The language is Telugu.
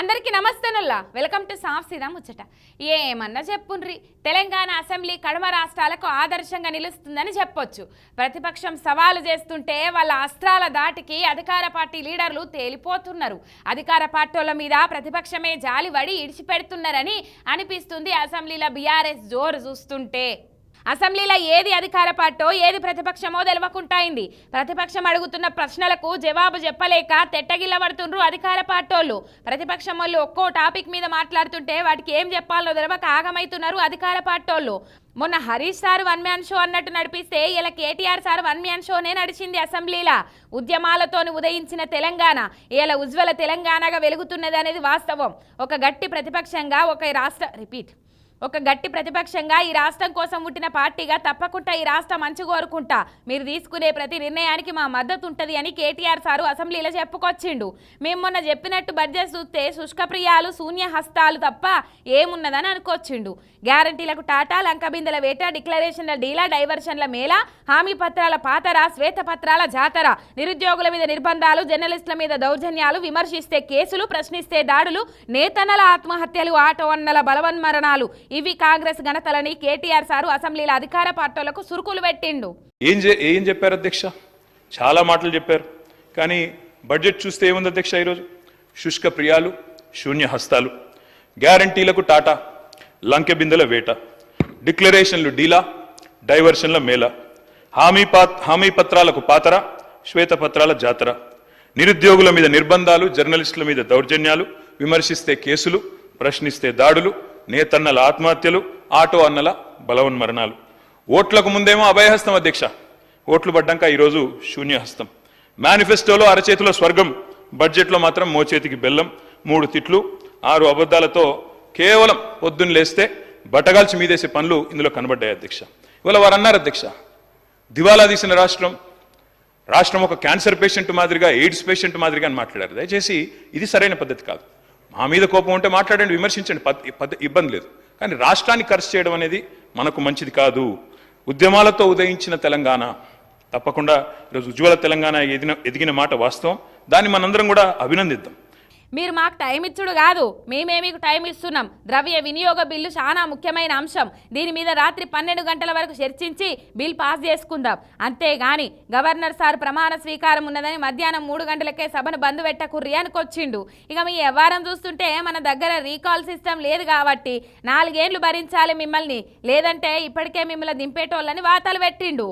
అందరికీ నమస్తేనుల్లా. వెల్కమ్ టు సాఫ్ సీదా ముచ్చట. ఏమన్నా చెప్పుండ్రి? తెలంగాణ అసెంబ్లీ కడమ రాష్ట్రాలకు ఆదర్శంగా నిలుస్తుందని చెప్పొచ్చు. ప్రతిపక్షం సవాలు చేస్తుంటే వాళ్ళ అస్త్రాల దాటికి అధికార పార్టీ లీడర్లు తేలిపోతున్నారు. అధికార పార్టీల మీద ప్రతిపక్షమే జాలిపడి ఇడిచిపెడుతున్నారని అనిపిస్తుంది అసెంబ్లీలో బీఆర్ఎస్ జోరు చూస్తుంటే. అసెంబ్లీలో ఏది అధికార పార్టో ఏది ప్రతిపక్షమో తెలవకుంటాయింది. ప్రతిపక్షం అడుగుతున్న ప్రశ్నలకు జవాబు చెప్పలేక తెట్టగిల్లబడుతుండ్రు అధికార పార్టోళ్ళు. ప్రతిపక్షం వాళ్ళు ఒక్కో టాపిక్ మీద మాట్లాడుతుంటే వాటికి ఏం చెప్పాలో తెలవక ఆగమైతున్నారు అధికార పార్టోళ్ళు. మొన్న Harish sir one man show అన్నట్టు నడిపిస్తే ఇలా కేటీఆర్ సార్ వన్ మ్యాన్ షోనే నడిచింది అసెంబ్లీలా. ఉద్యమాలతోని ఉదయించిన తెలంగాణ ఇలా ఉజ్వల తెలంగాణగా వెలుగుతున్నది అనేది వాస్తవం. ఒక గట్టి ప్రతిపక్షంగా ఒక రాష్ట్ర రిపీట్. ఒక గట్టి ప్రతిపక్షంగా ఈ రాష్ట్రం కోసం పుట్టిన పార్టీగా తప్పకుండా ఈ రాష్ట్రం మంచి కోరుకుంటా. మీరు తీసుకునే ప్రతి నిర్ణయానికి మా మద్దతు ఉంటుంది అని కేటీఆర్ సారు అసెంబ్లీలో చెప్పుకొచ్చిండు. మేము మొన్న చెప్పినట్టు బడ్జెట్ చూస్తే శుష్కప్రియాలు శూన్య హస్తాలు తప్ప ఏమున్నదని అనుకొచ్చిండు. గ్యారంటీలకు టాటా లంకబిందెల వేట డిక్లరేషన్ల డీలా డైవర్షన్ల మేళ హామీ పత్రాల పాతర శ్వేతపత్రాల జాతర. నిరుద్యోగుల మీద నిర్బంధాలు జర్నలిస్టుల మీద దౌర్జన్యాలు విమర్శిస్తే కేసులు ప్రశ్నిస్తే దాడులు నేతన్నల ఆత్మహత్యలు ఆటో అన్నల బలవన్మరణాలు. ఇవి కాంగ్రెస్ ఘనతలని కేటీఆర్ సారు అసెంబ్లీల అధికార పార్టీలకు సురుకులు పెట్టిండు. ఏం ఏం చెప్పారు అధ్యక్ష? చాలా మాటలు చెప్పారు. కానీ బడ్జెట్ చూస్తే ఏముంది అధ్యక్ష ఈరోజు? శుష్క ప్రియాలు శూన్య హస్తాలు. గ్యారంటీలకు టాటా లంకె బిందెల వేట. డిక్లరేషన్లు డీలా డైవర్షన్ల మేళ హామీ పా హామీ పత్రాలకు పాతర శ్వేతపత్రాల జాతర. నిరుద్యోగుల మీద నిర్బంధాలు జర్నలిస్టుల మీద దౌర్జన్యాలు విమర్శిస్తే కేసులు ప్రశ్నిస్తే దాడులు నేతన్నల ఆత్మహత్యలు ఆటో అన్నల బలవన్మరణాలు. ఓట్లకు ముందేమో అభయహస్తం అధ్యక్ష. ఓట్లు పడ్డాక ఈరోజు శూన్యహస్తం. మేనిఫెస్టోలో అరచేతిలో స్వర్గం బడ్జెట్లో మాత్రం మోచేతికి బెల్లం మూడు తిట్లు ఆరు అబద్ధాలతో కేవలం పొద్దున్న లేస్తే బట్టగాల్చి మీదేసే పనులు ఇందులో కనబడ్డాయి అధ్యక్ష. ఇవాళ వారు అన్నారు అధ్యక్ష దివాలా తీసిన రాష్ట్రం రాష్ట్రం ఒక క్యాన్సర్ పేషెంట్ మాదిరిగా ఎయిడ్స్ పేషెంట్ మాదిరిగా అని మాట్లాడారు. దయచేసి ఇది సరైన పద్ధతి కాదు. మా మీద కోపం ఉంటే మాట్లాడండి విమర్శించండి. పద్- ఇబ్బంది లేదు. కానీ రాష్ట్రాన్ని ఖర్చు చేయడం అనేది మనకు మంచిది కాదు. ఉద్యమాలతో ఉదయించిన తెలంగాణ తప్పకుండా ఈరోజు ఉజ్వల తెలంగాణ ఎదిగిన ఎదిగిన మాట వాస్తవం. దాన్ని మనందరం కూడా అభినందిద్దాం. మీరు మాకు టైం ఇచ్చుడు కాదు. మేమే మీకు టైం ఇస్తున్నాం. ద్రవ్య వినియోగ బిల్లు చాలా ముఖ్యమైన అంశం. దీని మీద రాత్రి పన్నెండు గంటల వరకు చర్చించి బిల్ పాస్ చేసుకుందాం. అంతేగాని గవర్నర్ సార్ ప్రమాణ స్వీకారం ఉన్నదని మధ్యాహ్నం మూడు గంటలకే సభను బంద్ పెట్టకుర్రి అనుకొచ్చిండు ఇక మీ వ్యవహారం చూస్తుంటే మన దగ్గర రీకాల్ సిస్టమ్ లేదు కాబట్టి నాలుగేళ్ళు భరించాలి మిమ్మల్ని. లేదంటే ఇప్పటికే మిమ్మల్ని దింపేటోళ్ళని వార్తలు పెట్టిండు.